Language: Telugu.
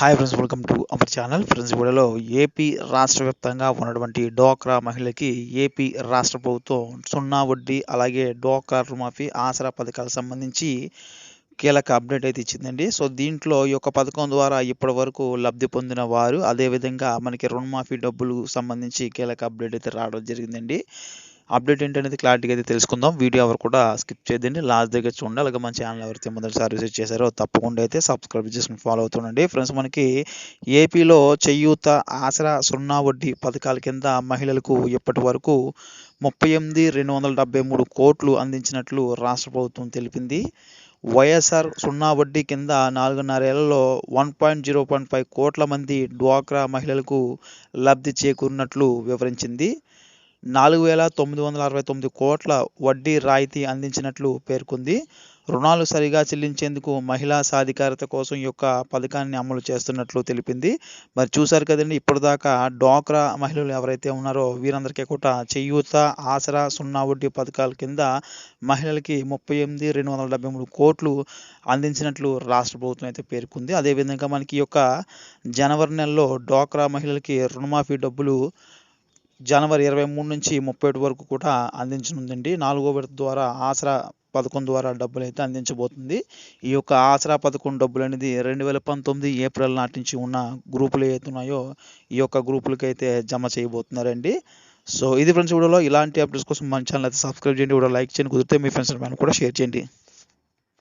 Hi friends welcome to our channel friends వీడియోలో ఏపీ రాష్ట్ర వ్యాప్తంగా ఉన్నటువంటి డోక్రా మహిళకి ఏపీ రాష్ట్ర ప్రభుత్వం సున్నా వడ్డీ అలాగే డోక్రా రుమాఫీ ఆసరా పథకాలకు సంబంధించి కీలక అప్డేట్ అయితే ఇచ్చిందండి. సో దీంట్లో ఈ యొక్క పథకం ద్వారా ఇప్పటి వరకు లబ్ధి పొందిన వారు అదేవిధంగా మనకి రుణమాఫీ డబ్బులు సంబంధించి కీలక అప్డేట్ అయితే రావడం జరిగిందండి. అప్డేట్ ఏంటనేది క్లారిటీగా అయితే తెలుసుకుందాం. వీడియో ఎవరు కూడా స్కిప్ చేయదండి లాస్ట్ దగ్గర చూడండి. అలాగే మన ఛానల్ ఎవరైతే మొదటిసారి విజిట్ చేశారో తప్పకుండా అయితే సబ్స్క్రైబ్ చేసుకుని ఫాలో అవుతుండండి ఫ్రెండ్స్ మనకి ఏపీలో చెయ్యూత ఆసరా సున్నా వడ్డీ పథకాల కింద మహిళలకు ఇప్పటి వరకు ముప్పై ఎనిమిది రెండు వందల డెబ్బై మూడు కోట్లు అందించినట్లు రాష్ట్ర ప్రభుత్వం తెలిపింది. వైఎస్ఆర్ సున్నా వడ్డీ కింద నాలుగున్నరేళ్ళలో one point zero point five కోట్ల మంది డ్వాక్రా మహిళలకు లబ్ధి చేకూరినట్లు వివరించింది. నాలుగు వేల తొమ్మిది వందల అరవై తొమ్మిది కోట్ల వడ్డీ రాయితీ అందించినట్లు పేర్కొంది. రుణాలు సరిగా చెల్లించేందుకు మహిళా సాధికారత కోసం ఈ యొక్క పథకాన్ని అమలు చేస్తున్నట్లు తెలిపింది. మరి చూశారు కదండి ఇప్పటిదాకా డ్వాక్రా మహిళలు ఎవరైతే ఉన్నారో వీరందరికీ కూడా చేయూత ఆసరా సున్నా వడ్డీ పథకాల కింద మహిళలకి ముప్పై ఎనిమిది రెండు వందల డెబ్బై మూడు కోట్లు అందించినట్లు రాష్ట్ర ప్రభుత్వం అయితే పేర్కొంది. అదేవిధంగా మనకి యొక్క జనవరి నెలలో డ్వాక్రా మహిళలకి రుణమాఫీ డబ్బులు జనవరి ఇరవై మూడు నుంచి ముప్పై ఒకటి వరకు కూడా అందించనుందండి. నాలుగో విడత ద్వారా ఆసరా పథకం ద్వారా డబ్బులు అయితే అందించబోతుంది. ఈ యొక్క ఆసరా పథకం డబ్బులు అనేది రెండు వేల పంతొమ్మిది ఏప్రిల్ నాటి నుంచి ఉన్న గ్రూపులు ఏవైతే ఉన్నాయో ఈ యొక్క గ్రూపులకి అయితే జమ చేయబోతున్నారండి. సో ఇది ఫ్రెండ్స్ వీడియోలో ఇలాంటి అప్డేట్స్ కోసం మన ఛానల్ అయితే సబ్స్క్రైబ్ చేయండి. వీడియో లైక్ చేయండి. కుదిరితే మీ ఫ్రెండ్స్ కూడా షేర్ చేయండి.